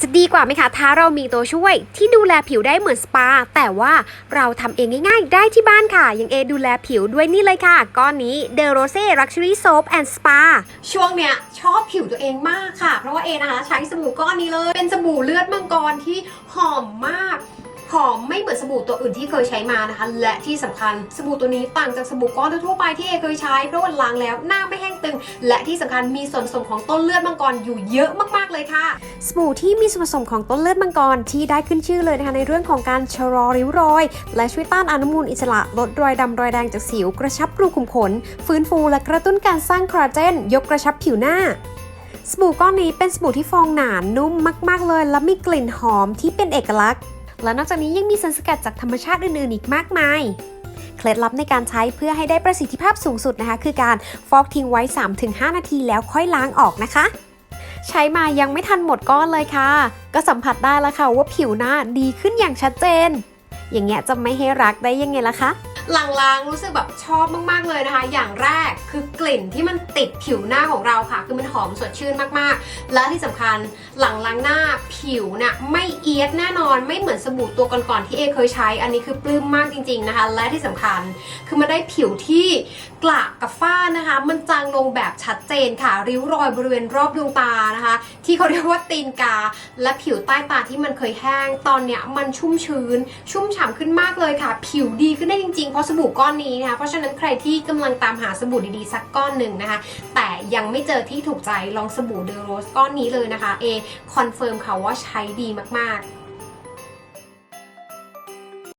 จะดีกว่าไหมคะ ถ้าเรามีตัวช่วยที่ดูแลผิวได้เหมือนสปา แต่ว่าเราทำเองง่ายๆ ได้ที่บ้านค่ะ ยังเอดูแลผิวด้วยนี่เลยค่ะก้อนนี้ The Rose Luxury Soap and Spa ช่วงเนี้ยชอบผิวตัวเองมากค่ะ เพราะว่าเอนะคะใช้สบู่ก้อนนี้เลย เป็นสบู่เลือดมังกรที่หอมมาก อมไม่เหมือนสบู่ตัวอื่นที่เคยใช้มานะคะ และที่สำคัญสบู่ตัวนี้ต่างจากสบู่ก้อนทั่วไปที่เอเคยใช้ เพราะว่าล้างแล้วหน้าไม่แห้งตึง และที่สำคัญมีส่วนผสมของต้นเลือดมังกรอยู่เยอะมากๆเลยค่ะ สบู่ที่มีส่วนผสมของต้นเลือดมังกรที่ได้ขึ้นชื่อเลยนะคะในเรื่องของการชะลอริ้วรอย และช่วยต้านอนุมูลอิสระลดรอยดำรอยแดงจากสิว กระชับรูขุมขน ฟื้นฟูและกระตุ้นการสร้างคอลลาเจน ยกกระชับผิวหน้าสบู่ก้อนนี้เป็นสบู่ที่ฟองหนานุ่มมาก ๆ เลย และมีกลิ่นหอมที่เป็นเอกลักษณ์ และนอกจากนี้ยังมีสารสกัดจากธรรมชาติอื่นๆอีกมากมายเคล็ดลับในการใช้เพื่อให้ได้ประสิทธิภาพสูงสุดนะคะ คือการฟอกทิ้งไว้ 3-5 นาทีแล้วค่อยล้างออกนะคะ ใช้มายังไม่ทันหมดก้อนเลยค่ะ ก็สัมผัสได้แล้วค่ะว่าผิวหน้าดีขึ้นอย่างชัดเจน อย่างเงี้ยจะไม่ให้รักได้ยังไงล่ะคะ หลังล้างรู้สึกแบบชอบมากๆเลยนะคะ อย่างแรกคือกลิ่นที่มันติดผิวหน้าของเราค่ะ คือมันหอมสดชื่นมากๆ และที่สำคัญหลังล้างหน้าผิวเนี่ยไม่เอียดแน่นอนไม่เหมือนสบู่ตัวก่อนๆที่เอเคยใช้ อันนี้คือปลื้มมากจริง ๆนะคะ และที่สำคัญคือมันได้ผิวที่กระกับฝ้านะคะ มันจางลงแบบชัดเจนค่ะ ริ้วรอยบริเวณรอบดวงตานะคะ ที่เขาเรียกว่าตีนกา และผิวใต้ตาที่มันเคยแห้งตอนเนี้ยมันชุ่มชื้น ชุ่มฉ่ำขึ้นมากเลยค่ะ ผิวดีขึ้นได้จริงๆพราะสบู่ก้อนนี้นะคะเพราะฉะนั้นใครที่กำลังตามหาสบู่ดีๆสักก้อนหนึ่งนะคะ แต่ยังไม่เจอที่ถูกใจลองสบู่เดอโรสก้อนนี้เลยนะคะเอคอนเฟิร์มค่ะว่าใช้ดีมากๆ